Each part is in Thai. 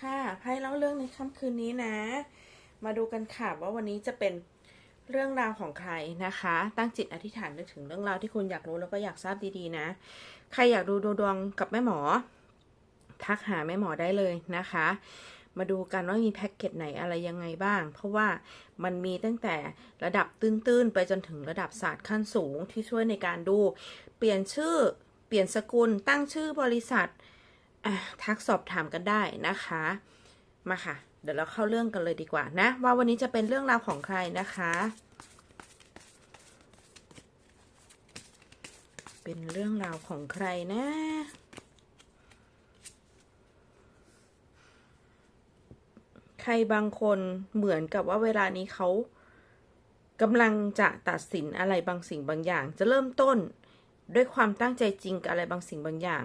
ค่ะไพ่เล่าเรื่องในค่ำคืนนี้นะ มาดูกันค่ะว่าวันนี้จะเป็นเรื่องราวของใครนะคะ ตั้งจิตอธิษฐานนึกถึงเรื่องราวที่คุณอยากรู้แล้วก็อยากทราบดีๆนะ ใครอยากดูดวงดวงกับแม่หมอ ทักหาแม่หมอได้เลยนะคะ มาดูกันว่ามีแพ็กเกจไหนอะไรยังไงบ้าง เพราะว่ามันมีตั้งแต่ระดับตื้นๆ ไปจนถึงระดับศาสตร์ขั้นสูงที่ช่วยในการดู เปลี่ยนชื่อ เปลี่ยนสกุล ตั้งชื่อบริษัท อะทักสอบถามกันได้นะคะ มาค่ะ เดี๋ยวเราเข้าเรื่องกันเลยดีกว่านะ ว่าวันนี้จะเป็นเรื่องราวของใครนะคะ เป็นเรื่องราวของใครนะใครบางคนเหมือนกับว่าเวลานี้เขากำลังจะตัดสินอะไรบางสิ่งบางอย่าง จะเริ่มต้นด้วยความตั้งใจจริงกับอะไรบางสิ่งบางอย่าง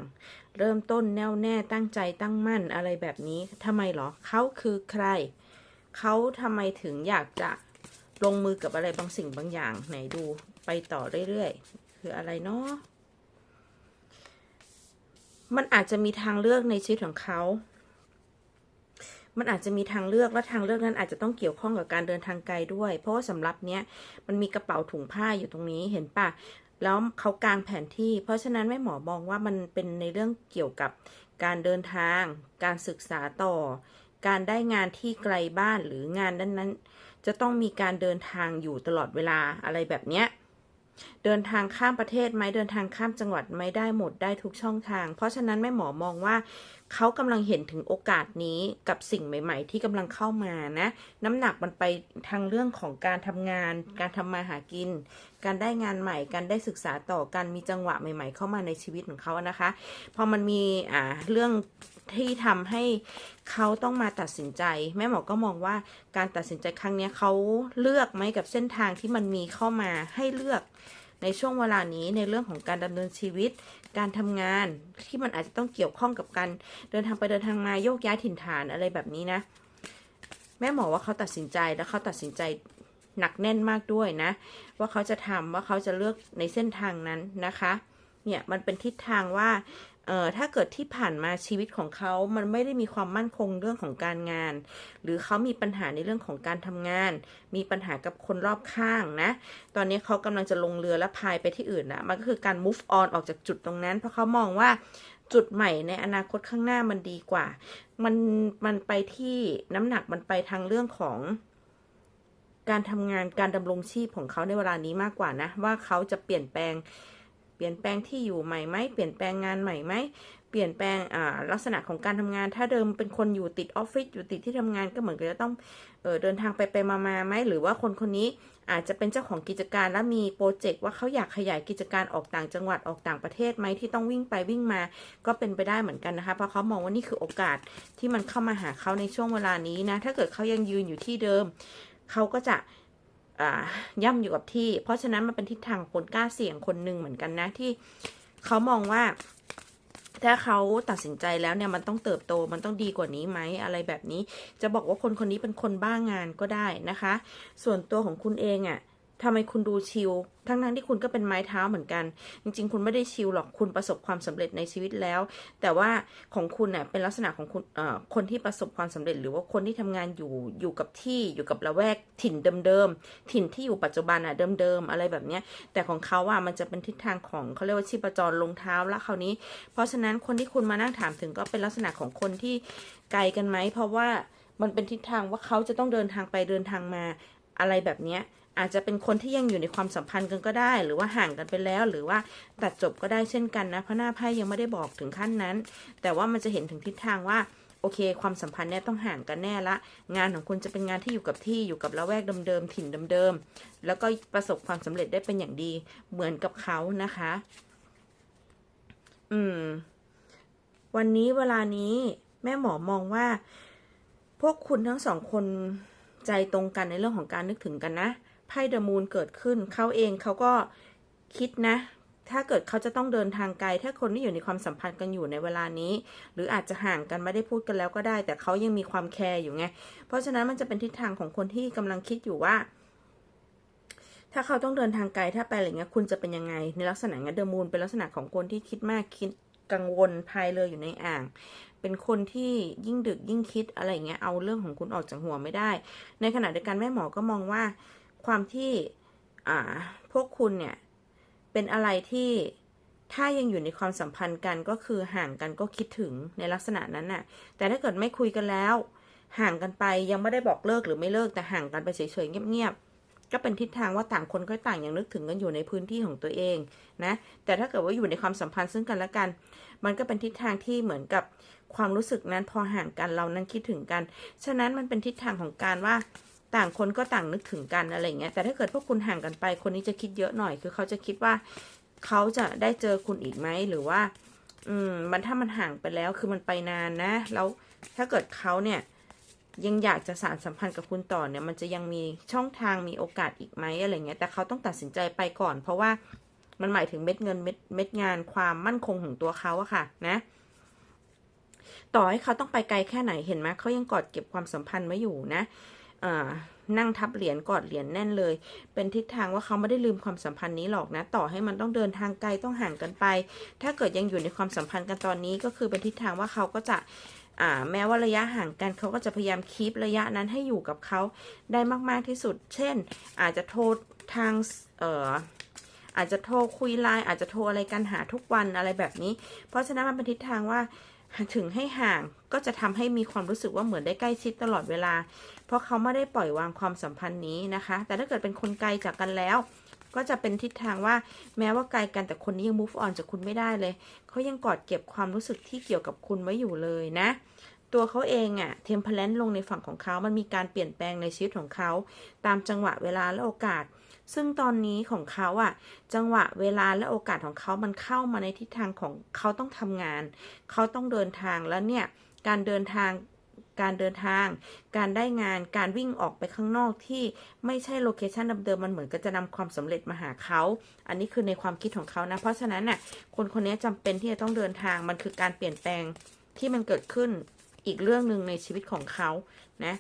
เริ่มต้นแน่วแน่ตั้งใจตั้งมั่นอะไรแบบนี้ทำไมหรอเขาคือใคร เขาทำไมถึงอยากจะลงมือกับอะไรบางสิ่งบางอย่างไหนดูไปต่อเรื่อยๆ คืออะไรเนาะมันอาจจะมีทางเลือกในชีวิตของเขา มันอาจจะมีทางเลือกและทางเลือกนั้นอาจจะต้องเกี่ยวข้องกับการเดินทางไกลด้วย เพราะว่าสำหรับเนี้ยมันมีกระเป๋าถุงผ้าอยู่ตรงนี้เห็นปะ แล้วเขากางแผนที่ เพราะฉะนั้นแม่หมอมองว่ามันเป็นในเรื่องเกี่ยวกับการเดินทาง การศึกษาต่อ การได้งานที่ไกลบ้านหรืองานนั้นๆ จะต้องมีการเดินทางอยู่ตลอดเวลาอะไรแบบเนี้ย เดินทางข้ามประเทศไหมเดินทางข้ามจังหวัดไหมได้หมดได้ทุกช่องทาง เพราะฉะนั้นแม่หมอมองว่าเขากำลังเห็นถึงโอกาสนี้กับสิ่งใหม่ ๆ ที่กำลังเข้ามานะ น้ำหนักมันไปทางเรื่องของการทำงาน การทำมาหากิน การได้งานใหม่ การได้ศึกษาต่อการมีจังหวะใหม่ ๆ เข้ามาในชีวิตของเขานะคะ พอมันมีอ่าเรื่อง ที่ทำให้เขาต้องมาตัดสินใจ แม่หมอก็มองว่าการตัดสินใจครั้งนี้เขาเลือกไหมกับเส้นทางที่มันมีเข้ามาให้เลือกในช่วงเวลานี้ในเรื่องของการดำเนินชีวิต การทำงานที่มันอาจจะต้องเกี่ยวข้องกับการเดินทางไปเดินทางมาโยกย้ายถิ่นฐานอะไรแบบนี้นะ แม่หมอว่าเขาตัดสินใจแล้วเขาตัดสินใจหนักแน่นมากด้วยนะ ว่าเขาจะทำว่าเขาจะเลือกในเส้นทางนั้นนะคะ เนี่ยมันเป็นทิศทางว่า เอ่อถ้าเกิดที่ผ่านมาชีวิตของเขามันไม่ได้มีความมั่นคงเรื่องของการงาน หรือเขามีปัญหาในเรื่องของการทำงาน มีปัญหากับคนรอบข้างนะ ตอนนี้เขากำลังจะลงเรือและพายไปที่อื่นนะมันก็คือการ move on ออกจากจุดตรงนั้น เพราะเขามองว่าจุดใหม่ในอนาคตข้างหน้ามันดีกว่า มันมันไปที่น้ำหนักมันไปทางเรื่องของการทำงานการดำรงชีพของเขาในเวลานี้มากกว่านะ ว่าเขาจะเปลี่ยนแปลง เปลี่ยนแปลงที่อยู่ใหม่ไหมเปลี่ยนแปลงงานใหม่ไหมเปลี่ยนแปลงลักษณะของการทำงาน ถ้าเดิมเป็นคนอยู่ติดออฟฟิศอยู่ติดที่ทำงานก็เหมือนกับจะต้องเออเดินทางไปไปมามาไหมหรือว่าคนคนนี้อาจจะเป็นเจ้าของกิจการและมีโปรเจกต์ว่าเขาอยากขยายกิจการออกต่างจังหวัดออกต่างประเทศไหมที่ต้องวิ่งไปวิ่งมา ก็เป็นไปได้เหมือนกันนะคะ เพราะเขามองว่านี่คือโอกาสที่มันเข้ามาหาเขาในช่วงเวลานี้นะถ้าเกิดเขายังยืนอยู่ที่เดิมเขาก็จะ ย่ำอยู่กับที่ เพราะฉะนั้นมันเป็นทิศทางคนกล้าเสี่ยงคนหนึ่งเหมือนกันนะที่เขามองว่า ถ้าเขาตัดสินใจแล้วเนี่ยมันต้องเติบโตมันต้องดีกว่านี้ไหมอะไรแบบนี้ จะบอกว่าคนคนนี้เป็นคนบ้างานก็ได้นะคะ ส่วนตัวของคุณเองอะ่ะ ทำไมคุณดูชิลทั้งทั้งที่คุณก็เป็นไม้เท้าเหมือนกัน จริง ๆ คุณไม่ได้ชิลหรอกคุณประสบความสำเร็จในชีวิตแล้ว แต่ว่าของคุณเน่ยเป็นลักษณะของคุณคนที่ประสบความสำเร็จ หรือว่าคนที่ทำงานอยู่อยู่กับที่อยู่กับละแวกถิ่นเดิมๆถิ่นที่อยู่ปัจจุบันอะเดิมๆอะไรแบบเนี้ยแต่ของเขาอะมันจะเป็นทิศทางของเขาเรียกว่าชีพจรลงเท้าแล้วคราวนี้ เพราะฉะนั้นคนที่คุณมานั่งถามถึงก็เป็นลักษณะของคนที่ไกลกันไหมเพราะว่ามันเป็นทิศทางว่าเขาจะต้องเดินทางไปเดินทางมาอะไรแบบเนี้ย อาจจะเป็นคนที่ยังอยู่ในความสัมพันธ์กันก็ได้ หรือว่าห่างกันไปแล้ว หรือว่าตัดจบก็ได้เช่นกันนะเพราะหน้าไพ่ยังไม่ได้บอกถึงขั้นนั้น แต่ว่ามันจะเห็นถึงทิศทางว่าโอเค ความสัมพันธ์เนี่ยต้องห่างกันแน่ละ งานของคุณจะเป็นงานที่อยู่กับที่อยู่กับละแวกเดิมๆถิ่นเดิมๆแล้วก็ประสบความสำเร็จได้เป็นอย่างดี เหมือนกับเขานะคะ อืม วันนี้เวลานี้แม่หมอมองว่า พวกคุณทั้งสองคนใจตรงกันในเรื่องของการนึกถึงกันนะ ไพ่เดอะมูนเกิดขึ้น เขาเองเขาก็คิดนะ ถ้าเกิดเขาจะต้องเดินทางไกล ถ้าคนที่อยู่ในความสัมพันธ์กันอยู่ในเวลานี้ หรืออาจจะห่างกันไม่ได้พูดกันแล้วก็ได้ แต่เขายังมีความแคร์อยู่ไง เพราะฉะนั้นมันจะเป็นทิศทางของคนที่กำลังคิดอยู่ว่า ถ้าเขาต้องเดินทางไกลถ้าไปอะไรเงี้ยคุณจะเป็นยังไง ในลักษณะเงั้นเดอะมูนเป็นลักษณะของคนที่คิดมากคิดกังวลพายเรืออยู่ในอ่าง เป็นคนที่ยิ่งดึกยิ่งคิดอะไรเงี้ยเอาเรื่องของคุณออกจากหัวไม่ได้ ในขณะเดียวกันแม่หมอก็มองว่า ความที่อ่าพวกคุณเนี่ยเป็นอะไรที่ถ้ายังอยู่ในความสัมพันธ์กันก็คือห่างกันก็คิดถึงในลักษณะนั้นน่ะ แต่ถ้าเกิดไม่คุยกันแล้ว ห่างกันไปยังไม่ได้บอกเลิกหรือไม่เลิกแต่ห่างกันไปเฉยๆเงียบๆก็เป็นทิศทางว่าต่างคนก็ต่างยังนึกถึงกันอยู่ในพื้นที่ของตัวเองนะ แต่ถ้าเกิดว่าอยู่ในความสัมพันธ์ซึ่งกันและกัน มันก็เป็นทิศทางที่เหมือนกับความรู้สึกนั้นพอห่างกันเรานั้นคิดถึงกัน ฉะนั้นมันเป็นทิศทางของการว่า ต่างคนก็ต่างนึกถึงกันอะไรเงี้ยแต่ถ้าเกิดพวกคุณห่างกันไป คนนี้จะคิดเยอะหน่อย คือเขาจะคิดว่าเขาจะได้เจอคุณอีกไหมหรือว่า อืม มันถ้ามันห่างไปแล้ว คือมันไปนานนะ แล้วถ้าเกิดเขาเนี่ย ยังอยากจะสารสัมพันธ์กับคุณต่อเนี่ย มันจะยังมีช่องทางมีโอกาสอีกไหมอะไรเงี้ย แต่เขาต้องตัดสินใจไปก่อน เพราะว่ามันหมายถึงเม็ดเงินเม็ดเม็ดงานความมั่นคงของตัวเขาอะค่ะ นะต่อให้เขาต้องไปไกลแค่ไหนเห็นไหมเขายังกอดเก็บความสัมพันธ์ไว้อยู่นะ นั่งทับเหรียญกอดเหรียญแน่นเลย เป็นทิศทางว่าเขาไม่ได้ลืมความสัมพันธ์นี้หรอกนะ ต่อให้มันต้องเดินทางไกลต้องห่างกันไป ถ้าเกิดยังอยู่ในความสัมพันธ์กันตอนนี้ก็คือเป็นทิศทางว่าเขาก็จะแม้ว่าระยะห่างกันเขาก็จะพยายามคีประยะนั้นให้อยู่กับเขาได้มาก ๆ ที่สุด เช่น อาจจะโทรทางเอ่ออาจจะโทรคุยไลน์อาจจะโทรอะไรกันหาทุกวันอะไรแบบนี้ เพราะฉะนั้นมันเป็นทิศทางว่า ถึงให้ห่างก็จะทำให้มีความรู้สึกว่าเหมือนได้ใกล้ชิดตลอดเวลา เพราะเขาไม่ได้ปล่อยวางความสัมพันธ์นี้นะคะ แต่ถ้าเกิดเป็นคนไกลจากกันแล้ว ก็จะเป็นทิศทางว่าแม้ว่าไกลกันแต่คนนี้ยัง move on จากคุณไม่ได้เลย เขายังกอดเก็บความรู้สึกที่เกี่ยวกับคุณไว้อยู่เลยนะ ตัวเขาเองอะเทมเพลนลงในฝั่งของเขา มันมีการเปลี่ยนแปลงในชีวิตของเขา ตามจังหวะเวลาและโอกาส ซึ่งตอนนี้ของเขาอะจังหวะเวลาและโอกาสของเขามันเข้ามาในทิศทางของเขาต้องทำงาน เขาต้องเดินทางแล้วเนี่ย การเดินทางการเดินทาง การได้งาน การวิ่งออกไปข้างนอกที่ไม่ใช่โลเคชันเดิมๆ มันเหมือนกับจะนำความสำเร็จมาหาเขา อันนี้คือในความคิดของเขานะ เพราะฉะนั้นน่ะ คนคนนี้จำเป็นที่จะต้องเดินทาง มันคือการเปลี่ยนแปลงที่มันเกิดขึ้นอีกเรื่องหนึ่งในชีวิตของเขา นะ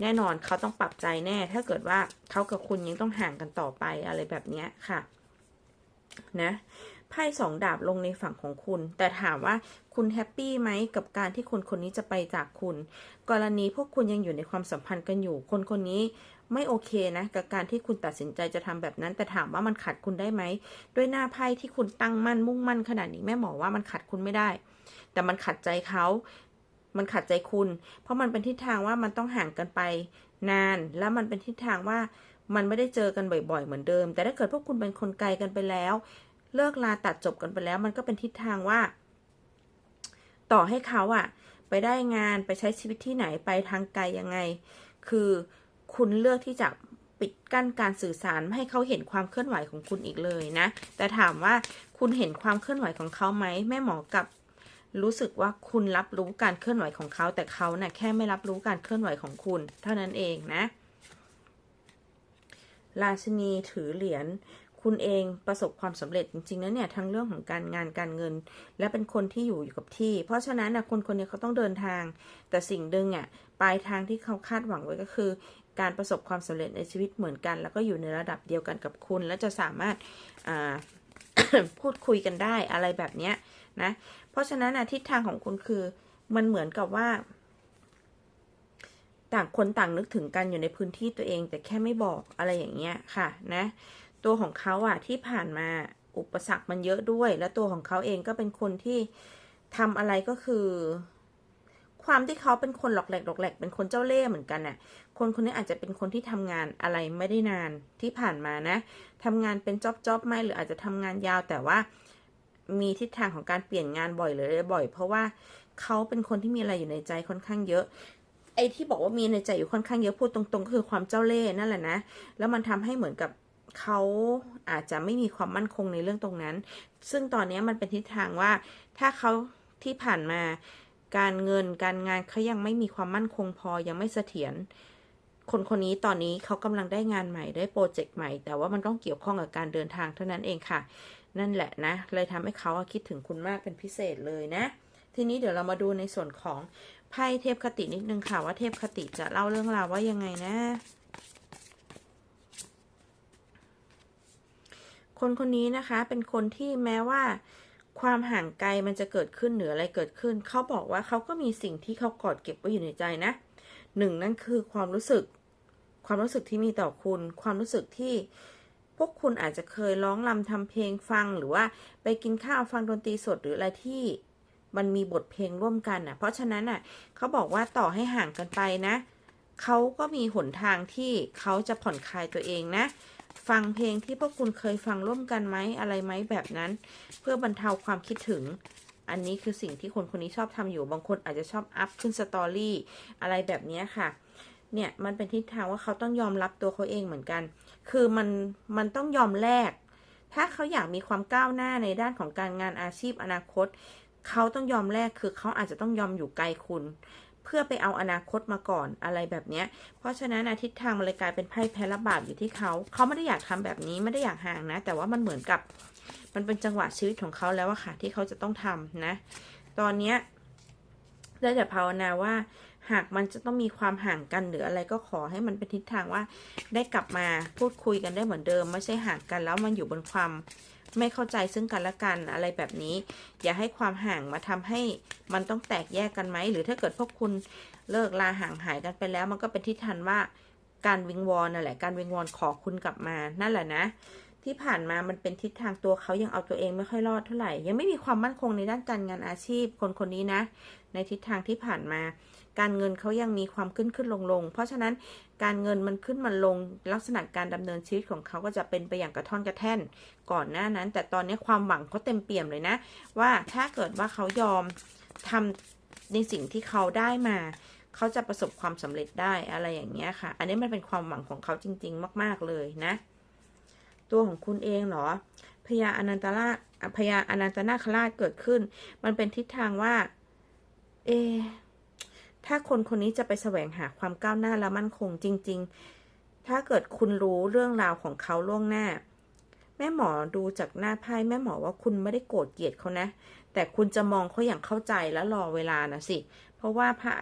แน่นอนเขาต้องปรับใจแน่ ถ้าเกิดว่าเขากับคุณยังต้องห่างกันต่อไปอะไรแบบนี้ค่ะ นะไพ่สองดาบลงในฝั่งของคุณ แต่ถามว่าคุณแฮปปี้ไหมกับการที่คนคนนี้จะไปจากคุณ กรณีพวกคุณยังอยู่ในความสัมพันธ์กันอยู่ คนคนนี้ไม่โอเคนะ กับการที่คุณตัดสินใจจะทำแบบนั้น แต่ถามว่ามันขัดคุณได้ไหม ด้วยหน้าไพ่ที่คุณตั้งมั่นมุ่งมั่นขนาดนี้แม่หมอว่ามันขัดคุณไม่ได้ แต่มันขัดใจเขา มันขัดใจคุณ เพราะมันเป็นทิศทางว่ามันต้องห่างกันไปนาน แล้วมันเป็นทิศทางว่ามันไม่ได้เจอกันบ่อย ๆ เหมือนเดิม แต่ถ้าเกิดพวกคุณเป็นคนไกลกันไปแล้ว เลิกลาตัดจบกันไปแล้ว มันก็เป็นทิศทางว่า ต่อให้เขาอะไปได้งานไปใช้ชีวิตที่ไหนไปทางไกลยังไง คือคุณเลือกที่จะปิดกั้นการสื่อสารไม่ให้เขาเห็นความเคลื่อนไหวของคุณอีกเลยนะ แต่ถามว่าคุณเห็นความเคลื่อนไหวของเขาไหมแม่หมอกับ รู้สึกว่าคุณรับรู้การเคลื่อนไหวของเขา แต่เขาเนะ่ยแค่ไม่รับรู้การเคลื่อนไหวของคุณ เท่านั้นเองนะ ราชินีถือเหรียญคุณเองประสบความสำเร็จจริงๆนะเนี่ยทั้งเรื่องของการงานการเงิน และเป็นคนที่อยู่อยู่กับที่ เพราะฉะนั้นนะคนคนนี้เขาต้องเดินทาง แต่สิ่งหนึ่งอะปลายทางที่เขาคาดหวังไว้ก็คือการประสบความสำเร็จในชีวิตเหมือนกัน แล้วก็อยู่ในระดับเดียวกันกับคุณ และจะสามารถพูดคุยกันได้อะไรแบบเนี้ยนะ เพราะฉะนั้นนะทิศทางของคุณคือ มันเหมือนกับว่า ต่างคนต่างนึกถึงกันอยู่ในพื้นที่ตัวเอง แต่แค่ไม่บอกอะไรอย่างเงี้ยค่ะนะ ตัวของเขาอะที่ผ่านมาอุปสรรคมันเยอะด้วย และตัวของเขาเองก็เป็นคนที่ทำอะไรก็คือ ความที่เขาเป็นคนหลอกแหลกหลอกแหลกเป็นคนเจ้าเล่ห์เหมือนกันน่ะ คนคนนี้อาจจะเป็นคนที่ทำงานอะไรไม่ได้นานที่ผ่านมานะทำงานเป็นจ็อบจ็อบไม่หรืออาจจะทำงานยาวแต่ว่า มีทิศทางของการเปลี่ยนงานบ่อยเลยบ่อย เพราะว่าเขาเป็นคนที่มีอะไรอยู่ในใจค่อนข้างเยอะ ไอ้ที่บอกว่ามีในใจอยู่ค่อนข้างเยอะพูดตรงๆก็คือความเจ้าเล่ห์นั่นแหละนะ แล้วมันทำให้เหมือนกับเขาอาจจะไม่มีความมั่นคงในเรื่องตรงนั้น ซึ่งตอนนี้มันเป็นทิศทางว่า ถ้าเขาที่ผ่านมาการเงินการงานเขายังไม่มีความมั่นคงพอยังไม่เสถียรคนคนนี้ตอนนี้เขากำลังได้งานใหม่ได้โปรเจกต์ใหม่ แต่ว่ามันต้องเกี่ยวข้องกับการเดินทางเท่านั้นเองค่ะ นั่นแหละนะ เลยทำให้เขาคิดถึงคุณมากเป็นพิเศษเลยนะ ทีนี้เดี๋ยวเรามาดูในส่วนของไพ่เทพคตินิดนึงค่ะว่าเทพคติจะเล่าเรื่องราวว่ายังไงนะ คนคนนี้นะคะเป็นคนที่แม้ว่าความห่างไกลมันจะเกิดขึ้นหรืออะไรเกิดขึ้น เขาบอกว่าเขาก็มีสิ่งที่เขากอดเก็บไว้อยู่ในใจนะหนึ่งนั่นคือความรู้สึก ความรู้สึกที่มีต่อคุณ ความรู้สึกที่ พวกคุณอาจจะเคยร้องรำทำเพลงฟังหรือว่าไปกินข้าวฟังดนตรีสดหรืออะไรที่มันมีบทเพลงร่วมกันอะ เพราะฉะนั้นอะเขาบอกว่าต่อให้ห่างกันไปนะเขาก็มีหนทางที่เขาจะผ่อนคลายตัวเองนะ ฟังเพลงที่พวกคุณเคยฟังร่วมกันไหมอะไรไหมแบบนั้น เพื่อบรรเทาความคิดถึง อันนี้คือสิ่งที่คนคนนี้ชอบทำอยู่บางคนอาจจะชอบอัพขึ้นสตอรี่อะไรแบบนี้ค่ะ เนี่ยมันเป็นทิศทางว่าเขาต้องยอมรับตัวเขาเองเหมือนกัน คือมันมันต้องยอมแลกถ้าเขาอยากมีความก้าวหน้าในด้านของการงานอาชีพอนาคต เขาต้องยอมแลกคือเขาอาจจะต้องยอมอยู่ไกลคุณ เพื่อไปเอาอนาคตมาก่อนอะไรแบบเนี้ย เพราะฉะนั้นอาทิตย์ทางมันเลยกลายเป็นไพ่แพ้ระบาดอยู่ที่เขาเขาไม่ได้อยากทำแบบนี้ไม่ได้อยากห่างนะ แต่ว่ามันเหมือนกับ มันเป็นจังหวะชีวิตของเขาแล้วอะค่ะ ที่เขาจะต้องทำนะ ตอนเนี้ยได้แต่ภาวนาว่า หากมันจะต้องมีความห่างกันหรืออะไรก็ขอให้มันเป็นทิศทางว่า ได้กลับมาพูดคุยกันได้เหมือนเดิม ไม่ใช่ห่างกันแล้วมันอยู่บนความไม่เข้าใจซึ่งกันและกันอะไรแบบนี้ อย่าให้ความห่างมาทำให้มันต้องแตกแยกกันไหม หรือถ้าเกิดพวกคุณเลิกลาห่างหายกันไปแล้ว มันก็เป็นทิศทางว่าการวิงวอนนั่นแหละการวิงวอนขอคุณกลับมานั่นแหละนะ ที่ผ่านมามันเป็นทิศทางตัวเขายังเอาตัวเองไม่ค่อยรอดเท่าไหร่ ยังไม่มีความมั่นคงในด้านการงานอาชีพ คนคนนี้นะ ในทิศทางที่ผ่านมา การเงินเขายังมีความขึ้นขึ้นลงลง เพราะฉะนั้นการเงินมันขึ้นมันลงลักษณะการดำเนินชีวิตของเขาก็จะเป็นไปอย่างกระท่อนกระแท่นก่อนหน้านั้น แต่ตอนนี้ความหวังเขาเต็มเปี่ยมเลยนะ ว่าถ้าเกิดว่าเขายอมทำในสิ่งที่เขาได้มาเขาจะประสบความสำเร็จได้อะไรอย่างเงี้ยค่ะ อันนี้มันเป็นความหวังของเขาจริง ๆ มาก ๆเลยนะ ตัวของคุณเองเหรอพญาอนันตราพญาอนันตนาคราชเกิดขึ้น มันเป็นทิศทางว่า เอ ถ้าคนคนนี้จะไปแสวงหาความก้าวหน้าและมั่นคงจริง ๆ ถ้าเกิดคุณรู้เรื่องราวของเขาล่วงหน้า แม่หมอดูจากหน้าไพ่แม่หมอว่าคุณไม่ได้โกรธเกลียดเขานะ แต่คุณจะมองเขาอย่างเข้าใจและรอเวลานะสิ เพราะว่าพระ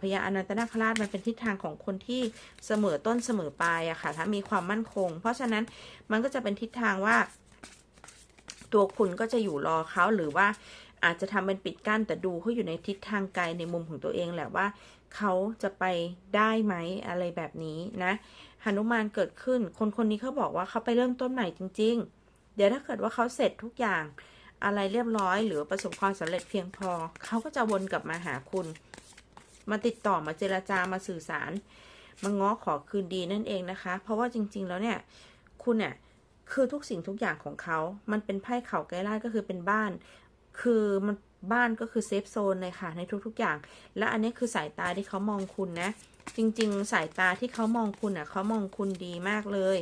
พญาอนันตนาคราชมันเป็นทิศทางของคนที่เสมอต้นเสมอปลายอะค่ะ ถ้ามีความมั่นคง เพราะฉะนั้นมันก็จะเป็นทิศทางว่า ตัวคุณก็จะอยู่รอเขาหรือว่า อาจจะทำเป็นปิดกั้นแต่ดูเขาอยู่ในทิศทางไกลในมุมของตัวเองแหละว่าเขาจะไปได้ไหมอะไรแบบนี้นะหนุมานเกิดขึ้น คนคนนี้เขาบอกว่าเขาไปเริ่มต้นใหม่จริง ๆ เดี๋ยวถ้าเกิดว่าเขาเสร็จทุกอย่าง อะไรเรียบร้อย หรือประสบความสำเร็จเพียงพอ เขาก็จะวนกลับมาหาคุณ มาติดต่อมาเจราจามาสื่อสาร มาง้อขอคืนดีนั่นเองนะคะ เพราะว่าจริง ๆ แล้วเนี่ย คุณเนี่ยคือทุกสิ่งทุกอย่างของเขา มันเป็นไพ่เขาไกลลาก็คือเป็นบ้าน คือมันบ้านก็คือเซฟโซนเลยค่ะในทุกๆอย่าง และอันนี้คือสายตาที่เขามองคุณนะ จริงๆ สายตาที่เขามองคุณอะเขามองคุณดีมากเลย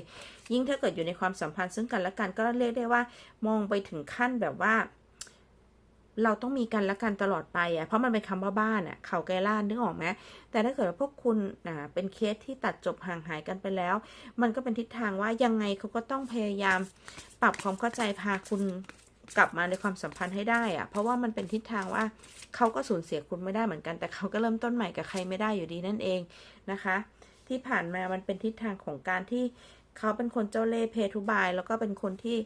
ยิ่งถ้าเกิดอยู่ในความสัมพันธ์ซึ่งกันและกันก็เรียกได้ว่า มองไปถึงขั้นแบบว่า เราต้องมีกันและกันตลอดไปอะเพราะมันเป็นคำว่าบ้านอะเขาไกลล่านนึกออกไหมแต่ถ้าเกิดว่าพวกคุณอ่าเป็นเคสที่ตัดจบห่างหายกันไปแล้ว มันก็เป็นทิศทางว่ายังไงเขาก็ต้องพยายามปรับความเข้าใจพาคุณ กลับมาในความสัมพันธ์ให้ได้อะเพราะว่ามันเป็นทิศทางว่าเขาก็สูญเสียคุณไม่ได้เหมือนกัน แต่เขาก็เริ่มต้นใหม่กับใครไม่ได้อยู่ดีนั่นเองนะคะ ที่ผ่านมามันเป็นทิศทางของการที่เขาเป็นคนเจ้าเล่ห์เพทุบาย แล้วก็เป็นคนที่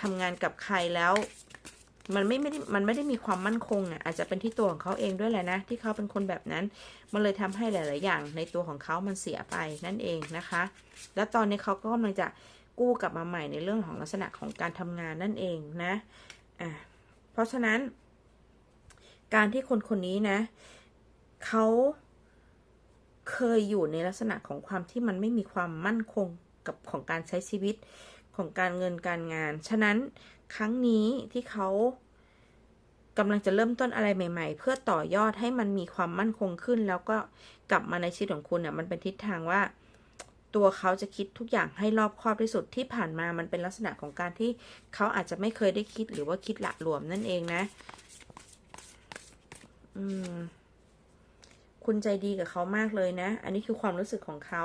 ทำงานกับใครแล้ว มันไม่ไม่ได้มันไม่ได้มีความมั่นคงอะอาจจะเป็นที่ตัวของเขาเองด้วยแหละนะ ที่เขาเป็นคนแบบนั้น มันเลยทำให้หลาย ๆ อย่าง ในตัวของเขามันเสียไปนั่นเองนะคะ แล้วตอนนี้เขาก็กำลังจะ กู้กลับมาใหม่ในเรื่องของลักษณะของการทำงานนั่นเองนะอะเพราะฉะนั้น การที่คนคนนี้นะเขาเคยอยู่ในลักษณะของความที่มันไม่มีความมั่นคงกับของการใช้ชีวิตของการเงินการงาน ฉะนั้นครั้งนี้ที่เขากำลังจะเริ่มต้นอะไรใหม่ ๆ เพื่อต่อยอดให้มันมีความมั่นคงขึ้น แล้วก็กลับมาในชีวิตของคุณเนี่ยมันเป็นทิศทางว่า ตัวเขาจะคิดทุกอย่างให้รอบคอบที่สุดที่ผ่านมามันเป็นลักษณะของการที่เขาอาจจะไม่เคยได้คิดหรือว่าคิดละหลวมนั่นเองนะ อืมคุณใจดีกับเขามากเลยนะ อันนี้คือความรู้สึกของเขา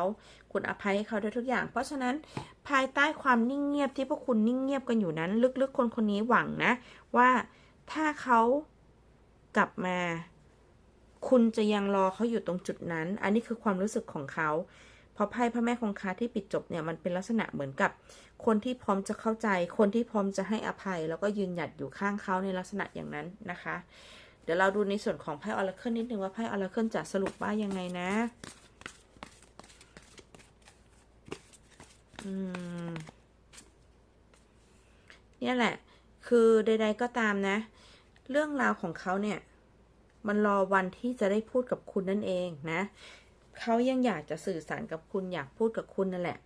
คุณอภัยให้เขาได้ทุกอย่าง เพราะฉะนั้นภายใต้ความนิ่งเงียบที่พวกคุณนิ่งเงียบกันอยู่นั้น ลึกๆ คนคนนี้หวังนะ ว่าถ้าเขากลับมา คุณจะยังรอเขาอยู่ตรงจุดนั้น อันนี้คือความรู้สึกของเขา ราะไพ่พระแม่คงคาที่ปิดจบเนี่ยมันเป็นลักษณะเหมือนกับ คนที่พร้อมจะเข้าใจ คนที่พร้อมจะให้อภัย แล้วก็ยืนหยัดอยู่ข้างเขาในลักษณะอย่างนั้นนะคะ เดี๋ยวเราดูในส่วนของไพ่ออร์เคิลนิดนึงว่าไพ่ออร์เคิลจะสรุปว่ายังไงนะ อืมเนี่ยแหละ คือใด ๆ ก็ตามนะ เรื่องราวของเขาเนี่ย มันรอวันที่จะได้พูดกับคุณนั่นเองนะ เขายังอยากจะสื่อสารกับคุณอยากพูดกับคุณนั่นแหละ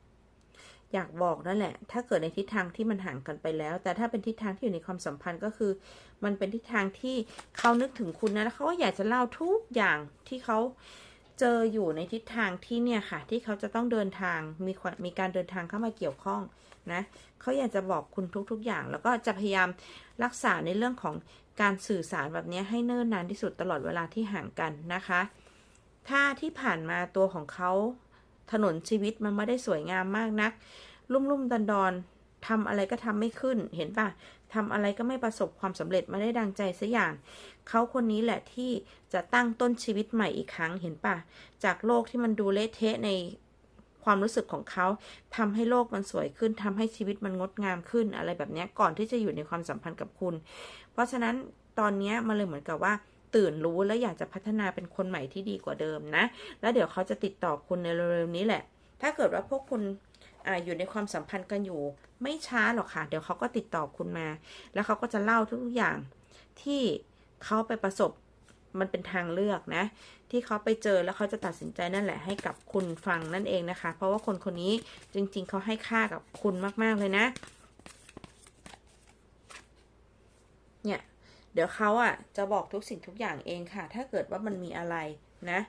อยากบอกนั่นแหละ ถ้าเกิดในทิศทางที่มันห่างกันไปแล้ว แต่ถ้าเป็นทิศทางที่อยู่ในความสัมพันธ์ก็คือ มันเป็นทิศทางที่เขานึกถึงคุณนะแล้วเขาก็อยากจะเล่าทุกอย่างที่เขาเจออยู่ในทิศทางที่เนี่ยค่ะ ที่เขาจะต้องเดินทางมีมมีการเดินทางเข้ามาเกี่ยวข้องนะเขาอยากจะบอกคุณทุก ๆ อย่าง แล้วก็จะพยายามรักษาในเรื่องของการสื่อสารแบบนี้ให้เนิ่นนานที่สุดตลอดเวลาที่ห่างกันนะคะ ถ้าที่ผ่านมาตัวของเขาถนนชีวิตมันไม่ได้สวยงามมากนัก ลุ่มลุ่มดอนดอนทำอะไรก็ทำไม่ขึ้นเห็นปะทำอะไรก็ไม่ประสบความสำเร็จไม่ได้ดังใจสักอย่าง เขาคนนี้แหละที่จะตั้งต้นชีวิตใหม่อีกครั้งเห็นปะจากโลกที่มันดูเละเทะในความรู้สึกของเขาทำให้โลกมันสวยขึ้นทำให้ชีวิตมันงดงามขึ้นอะไรแบบนี้ก่อนที่จะอยู่ในความสัมพันธ์กับคุณ เพราะฉะนั้นตอนนี้มันเลยเหมือนกับว่า ตื่นรู้และอยากจะพัฒนาเป็นคนใหม่ที่ดีกว่าเดิมนะ แล้วเดี๋ยวเขาจะติดต่อคุณในเร็วๆนี้แหละ ถ้าเกิดว่าพวกคุณออยู่ในความสัมพันธ์กันอยู่ ไม่ช้าหรอกค่ะ เดี๋ยวเขาก็ติดต่อคุณมา แล้วเขาก็จะเล่าทุกอย่างที่เขาไปประสบมันเป็นทางเลือกนะ ที่เขาไปเจอแล้วเขาจะตัดสินใจนั่นแหละให้กับคุณฟังนั่นเองนะคะ เพราะว่าคนคนนี้จริง ๆเขาให้ค่ากับคุณมาก ๆ เลยนะ เนี่ย เดี๋ยวเขาอะจะบอกทุกสิ่งทุกอย่างเองค่ะ ถ้าเกิดว่ามันมีอะไรนะ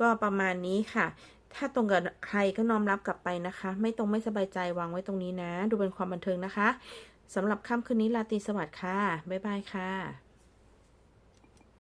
ก็ประมาณนี้ค่ะ ถ้าตรงกับใครก็น้อมรับกลับไปนะคะ ไม่ตรงไม่สบายใจวางไว้ตรงนี้นะ ดูเป็นความบันเทิงนะคะสำหรับค่ำคืนนี้ลาตีสวัสดิ์ค่ะ บ๊ายบายค่ะ